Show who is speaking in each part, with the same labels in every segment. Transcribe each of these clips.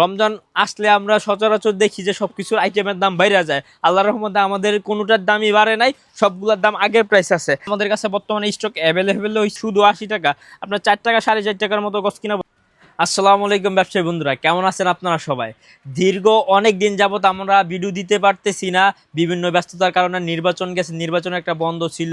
Speaker 1: রমজান আসলে আমরা সচরাচর দেখি যে সব কিছুর আইটেমের দাম বাইরে যায়। আল্লাহ রহমতে আমাদের কোনোটার দামই বাড়ে নাই, সবগুলোর দাম আগের প্রাইস আছে। আমাদের কাছে বর্তমানে স্টক অ্যাভেলেবেল ওই শুধু আশি টাকা। আপনার চার টাকা, সাড়ে চার টাকার মতো গছ কিনা আসসালামু আলাইকুম ব্যবসায়ী বন্ধুরা, কেমন আছেন আপনারা সবাই? দীর্ঘ অনেক দিন যাবত আমরা ভিডিও দিতে পারতেছি না, বিভিন্ন ব্যস্ততার কারণে নির্বাচন গেছে নির্বাচন একটা বন্ধ ছিল,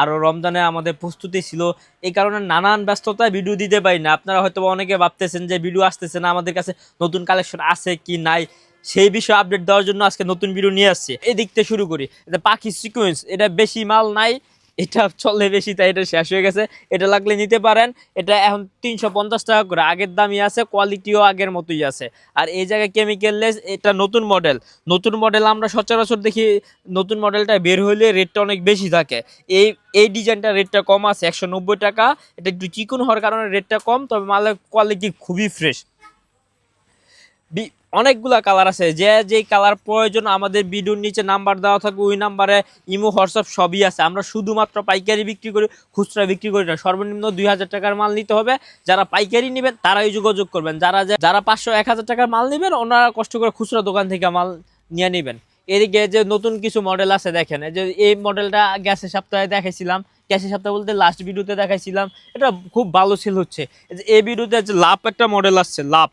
Speaker 1: আরও রমজানে আমাদের প্রস্তুতি ছিল, এই কারণে নানান ব্যস্ততায় ভিডিও দিতে পারি না। আপনারা হয়তো অনেকে ভাবতেছেন যে ভিডিও আসতেছে না, আমাদের কাছে নতুন কালেকশন আছে কি নাই, সেই বিষয়ে আপডেট দেওয়ার জন্য আজকে নতুন ভিডিও নিয়ে আসছে। এই দিকতে শুরু করি এটা পাখি সিকুয়েন্স এটা বেশি মাল নাই এটা চলে বেশি, তাই এটা শেষ হয়ে গেছে। এটা লাগলে নিতে পারেন। এটা এখন তিনশো পঞ্চাশ টাকা করে। আগের দামই আছে কোয়ালিটিও আগের মতোই আছে। আর এই জায়গায় কেমিক্যাল লেস এটা নতুন মডেল নতুন মডেল আমরা সচরাচর দেখি, নতুন মডেলটা বের হলে রেটটা অনেক বেশি থাকে। এই এই ডিজাইনটা রেটটা কম আছে, একশো নব্বই টাকা। এটা একটু চিকন হওয়ার কারণে রেটটা কম, তবে মালের কোয়ালিটি খুবই ফ্রেশ অনেকগুলা কালার আছে। যে যে কালার প্রয়োজন, আমাদের ভিডিওর নিচে নাম্বার দেওয়া থাকবে, ওই নাম্বারে ইমো, হোয়াটসঅ্যাপ সবই আছে। আমরা শুধুমাত্র পাইকারি বিক্রি করি, খুচরা বিক্রি করি না। সর্বনিম্ন দুই হাজার টাকার মাল নিতে হবে। যারা পাইকারি নেবেন, তারাই যোগাযোগ করবেন। যারা যারা পাঁচশো, এক হাজার টাকার মাল নেবেন, ওনারা কষ্ট করে খুচরা দোকান থেকে মাল নিয়ে নেবেন। এদিকে যে নতুন কিছু মডেল আছে, দেখেন যে এই মডেলটা গ্যাসের সপ্তাহে দেখাইছিলাম। গ্যাসের সপ্তাহ বলতে লাস্ট ভিডিওতে দেখাইছিলাম। এটা খুব ভালো সেল হচ্ছে। এই ভিডিওতে যে লাভ একটা মডেল আসছে লাভ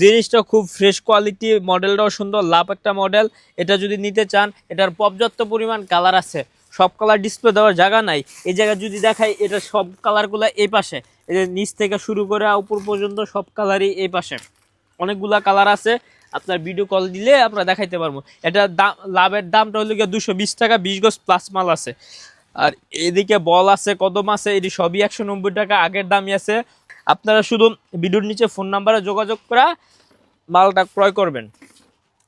Speaker 1: জিনিসটা খুব ফ্রেশ কোয়ালিটি মডেলটাও সুন্দর, লাভ একটা মডেল এটা যদি নিতে চান, এটার পর্যাপ্ত পরিমাণ কালার আছে। সব কালার ডিসপ্লে দেওয়ার জায়গা নাই। এই জায়গায় যদি দেখাই, এটা সব কালারগুলো এই পাশে। এই নিচ থেকে শুরু করে উপর পর্যন্ত সব কালারই এই পাশে। অনেকগুলা কালার আছে। আপনার ভিডিও কল দিলে আমরা দেখাইতে পারব। এটা দাম লাভের দামটা হলো গিয়ে দুশো বিশ টাকা, বিশ গজ প্লাস মাল আছে। আর এদিকে বল আছে, কদম আছে, এটি সবই একশো নব্বই টাকা, আগের দামই আছে। আপনারা শুধু ভিডিওর নিচে ফোন নাম্বারে যোগাযোগ করা মালটা ক্রয় করবেন।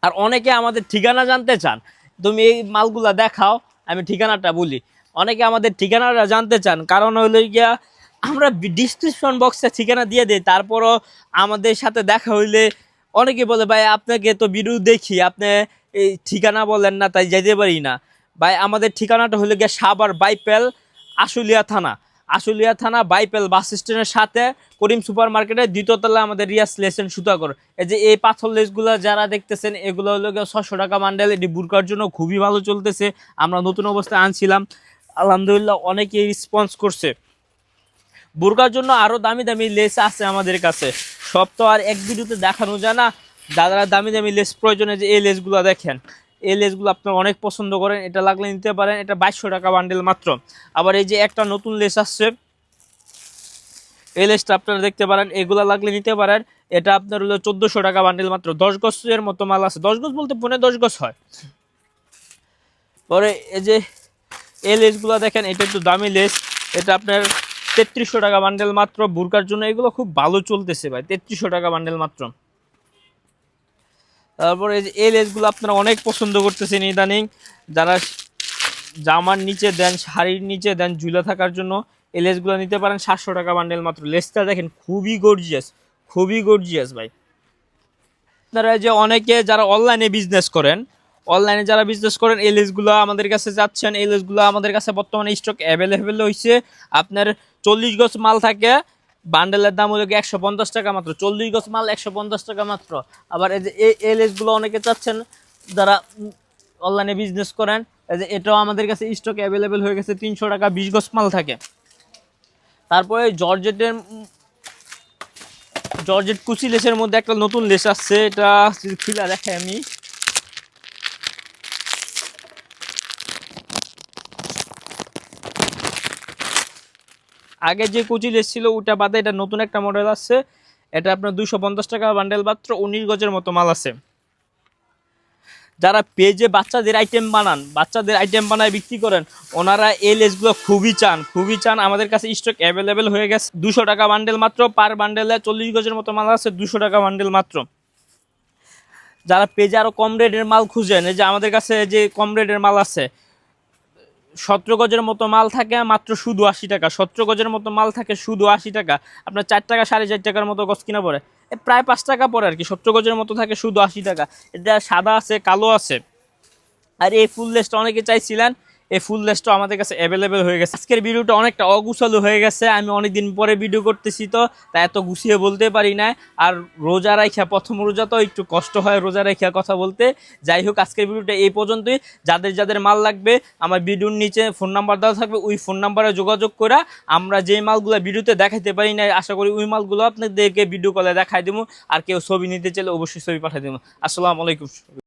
Speaker 1: আর অনেকে আমাদের ঠিকানা জানতে চান, তুমি এই মালগুলা দেখাও, আমি ঠিকানাটা বলি। অনেকে আমাদের ঠিকানাটা জানতে চান, কারণ হলো গিয়া আমরা ডিসক্রিপশন বক্সে ঠিকানা দিয়ে দিই, তারপরও আমাদের সাথে দেখা হইলে অনেকে বলে, ভাই, আপনাকে তো ভিডিও দেখি, আপনি এই ঠিকানা বলেন না, তাই যেতে পারি না। ভাই, আমাদের ঠিকানাটা হলো গিয়ে সাবার বাইপেল, আশুলিয়া থানা। আশুলিয়া থানা বাইপেল বাস স্ট্যান্ডের সাথে করিম সুপার মার্কেটের দ্বিতীয়তলা আমাদের রিয়াস লেসেন সুতাকর এই যে এই পাথর লেসগুলো যারা দেখতেছেন, এগুলো হলো ছশো টাকা মান্ডেল এটি বুরকার জন্য খুবই ভালো চলতেছে। আমরা নতুন অবস্থায় আনছিলাম। আলহামদুলিল্লাহ অনেকেই রেসপন্স করছে। বুরকার জন্য আরও দামি দামি লেস আছে আমাদের কাছে। সব তো আর এক ভিডিওতে দেখানো যায় না। দাদারা দামি দামি লেস প্রয়োজনে যে এই লেসগুলো দেখেন। এই লেসগুলো আপনারা অনেক পছন্দ করেন, এটা লাগলে নিতে পারেন, এটা বাইশশো টাকা বান্ডেল মাত্র। আবার এই যে একটা নতুন লেস আসছে, এই লেসটা আপনারা দেখতে পারেন, এগুলা লাগলে নিতে পারেন, এটা আপনার হলো চোদ্দোশো টাকা বান্ডেল মাত্র। দশ গজের মতো মাল আছে। দশ গজ বলতে পনেরো দশ গজ হয়। পরে এই যে এই লেসগুলো দেখেন, এটা একটু দামি লেস, এটা আপনার তেত্রিশশো টাকা বান্ডেল মাত্র। বুরকার জন্য এগুলো খুব ভালো চলতেছে ভাই, তেত্রিশশো টাকা বান্ডেল মাত্র। তারপরে এই যে এই লেসগুলো আপনারা অনেক পছন্দ করতেছেন ইদানিং। যারা জামার নিচে দেন, শাড়ির নিচে দেন, ঝুলে থাকার জন্য এই লেসগুলো নিতে পারেন সাতশো টাকা বান্ডেল মাত্র। লেসটা দেখেন, খুবই গর্জিয়াস খুবই গর্জিয়াস ভাই। আপনারা যে অনেকে যারা অনলাইনে বিজনেস করেন অনলাইনে যারা বিজনেস করেন, এই লেসগুলো আমাদের কাছে যাচ্ছেন, এই লেসগুলো আমাদের কাছে বর্তমানে স্টক অ্যাভেলেবেল হয়েছে আপনার চল্লিশ গজ মাল থাকে বান্ডেলের দাম হলো একশো পঞ্চাশ টাকা মাত্র, চল্লিশ গজ মাল একশো পঞ্চাশ টাকা মাত্র। আবার এই যে এই লেসগুলো অনেকে চাচ্ছেন যারা অনলাইনে বিজনেস করেন, এই যে এটাও আমাদের কাছে স্টক অ্যাভেলেবেল হয়ে গেছে তিনশো টাকা, বিশ গজ মাল থাকে। তারপরে জর্জেটের জর্জেট কুচি লেসের মধ্যে একটা নতুন লেস আসছে, এটা খুলে দেখাই আমি। আগে যে কুচি লেস ছিল ওটা বাদে এটা নতুন একটা মডেল আছে এটা আপনার দুশো পঞ্চাশ টাকা বান্ডেল মাত্র উনিশ গজের মতো মাল আছে। যারা পেজে বাচ্চাদের আইটেম বানান, বাচ্চাদের আইটেম বানায় বিক্রি করেন, ওনারা এই লেসগুলো খুবই চান খুবই চান। আমাদের কাছে স্টক অ্যাভেলেবেল হয়ে গেছে। দুশো টাকা বান্ডেল মাত্র পার বান্ডেলে চল্লিশ গজের মতো মাল আছে দুশো টাকা বান্ডেল মাত্র। যারা পেজে আরও কম রেটের মাল খুঁজেন, এই যে আমাদের কাছে যে কম রেটের মাল আছে সতেরো গজের মতো মাল থাকে মাত্র শুধু আশি টাকা। সতেরো গজের মতো মাল থাকে শুধু আশি টাকা। আপনার চার টাকা, সাড়ে চার টাকার মতো গছ কিনা পড়ে। প্রায় পাঁচ টাকা পড়ে আর কি। সতেরো গজের মতো থাকে শুধু আশি টাকা। এটা সাদা আছে, কালো আছে। আর এই ফুল লেসটা অনেকে চাইছিলেন এই ফুল লেসটা আমাদের কাছে অ্যাভেলেবেল হয়ে গেছে। আজকের ভিডিওটা অনেকটা অগুছালো হয়ে গেছে, আমি অনেকদিন পরে ভিডিও করতেছি তো, তা এত গুছিয়ে বলতে পারি না আর রোজা রাখা প্রথম রোজা তো একটু কষ্ট হয় রোজা রাখা কথা বলতে। যাই হোক, আজকের ভিডিওটা এই পর্যন্তই। যাদের যাদের মাল লাগবে, আমার ভিডিওর নিচে ফোন নাম্বার দেওয়া থাকবে, ওই ফোন নাম্বারে যোগাযোগ করে আমরা যে মালগুলো ভিডিওতে দেখাতে পারি না আশা করি ওই মালগুলো আপনাদেরকে ভিডিও কলে দেখাই দেবো আর কেউ ছবি নিতে চাইলে অবশ্যই ছবি পাঠিয়ে দেবো আসসালামু আলাইকুম।